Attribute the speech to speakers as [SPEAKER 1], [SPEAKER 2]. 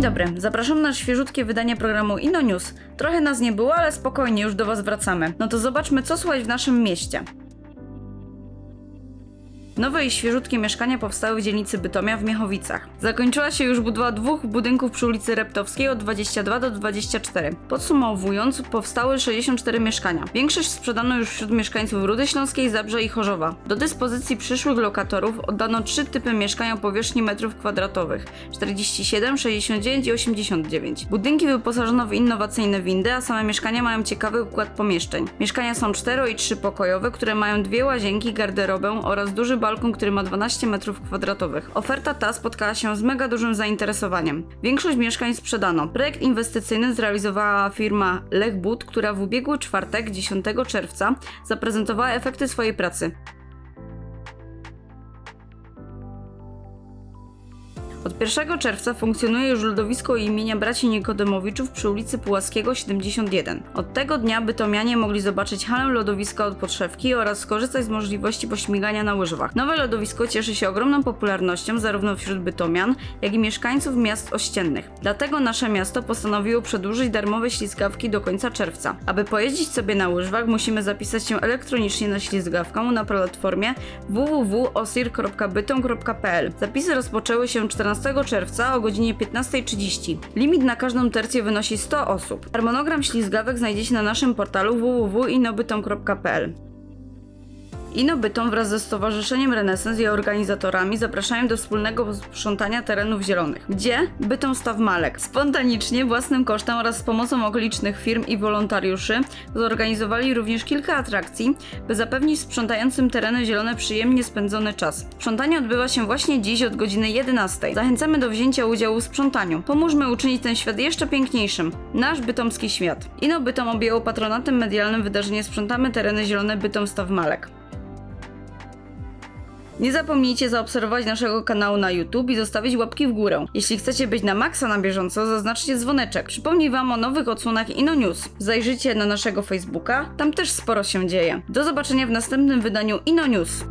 [SPEAKER 1] dobry, zapraszam na świeżutkie wydanie programu Ino News. Trochę nas nie było, ale spokojnie, już do Was wracamy. No to zobaczmy, co słychać w naszym mieście. Nowe i świeżutkie mieszkania powstały w dzielnicy Bytomia w Miechowicach. Zakończyła się już budowa dwóch budynków przy ulicy Reptowskiej od 22 do 24. Podsumowując, powstały 64 mieszkania. Większość sprzedano już wśród mieszkańców Rudy Śląskiej, Zabrze i Chorzowa. Do dyspozycji przyszłych lokatorów oddano trzy typy mieszkania o powierzchni metrów kwadratowych 47, 69 i 89. Budynki wyposażono w innowacyjne windy, a same mieszkania mają ciekawy układ pomieszczeń. Mieszkania są cztero i trzy pokojowe, które mają dwie łazienki, garderobę oraz duży balkon, który ma 12 metrów kwadratowych. Oferta ta spotkała się z mega dużym zainteresowaniem. Większość mieszkań sprzedano. Projekt inwestycyjny zrealizowała firma Lechbud, która w ubiegły czwartek, 10 czerwca, zaprezentowała efekty swojej pracy. Od 1 czerwca funkcjonuje już lodowisko imienia braci Nikodemowiczów przy ulicy Pułaskiego 71. Od tego dnia bytomianie mogli zobaczyć halę lodowiska od podszewki oraz skorzystać z możliwości pośmigania na łyżwach. Nowe lodowisko cieszy się ogromną popularnością zarówno wśród bytomian, jak i mieszkańców miast ościennych. Dlatego nasze miasto postanowiło przedłużyć darmowe ślizgawki do końca czerwca. Aby pojeździć sobie na łyżwach, musimy zapisać się elektronicznie na ślizgawkę na platformie www.osir.bytom.pl. Zapisy rozpoczęły się 14 czerwca o godzinie 15.30. Limit na każdą tercję wynosi 100 osób. Harmonogram ślizgawek znajdziecie na naszym portalu www.inobytom.pl. Inobytom wraz ze Stowarzyszeniem Renesans i organizatorami zapraszają do wspólnego sprzątania terenów zielonych, gdzie Bytom Staw Malek spontanicznie, własnym kosztem oraz z pomocą okolicznych firm i wolontariuszy zorganizowali również kilka atrakcji, by zapewnić sprzątającym tereny zielone przyjemnie spędzony czas. Sprzątanie odbywa się właśnie dziś od godziny 11. Zachęcamy do wzięcia udziału w sprzątaniu. Pomóżmy uczynić ten świat jeszcze piękniejszym. Nasz bytomski świat. Ino Bytom objęło patronatem medialnym wydarzenie Sprzątamy tereny zielone Bytom Staw Malek. Nie zapomnijcie zaobserwować naszego kanału na YouTube i zostawić łapki w górę. Jeśli chcecie być na maksa na bieżąco, zaznaczcie dzwoneczek. Przypomnij Wam o nowych odsłonach Ino News. Zajrzyjcie na naszego Facebooka, tam też sporo się dzieje. Do zobaczenia w następnym wydaniu Ino News.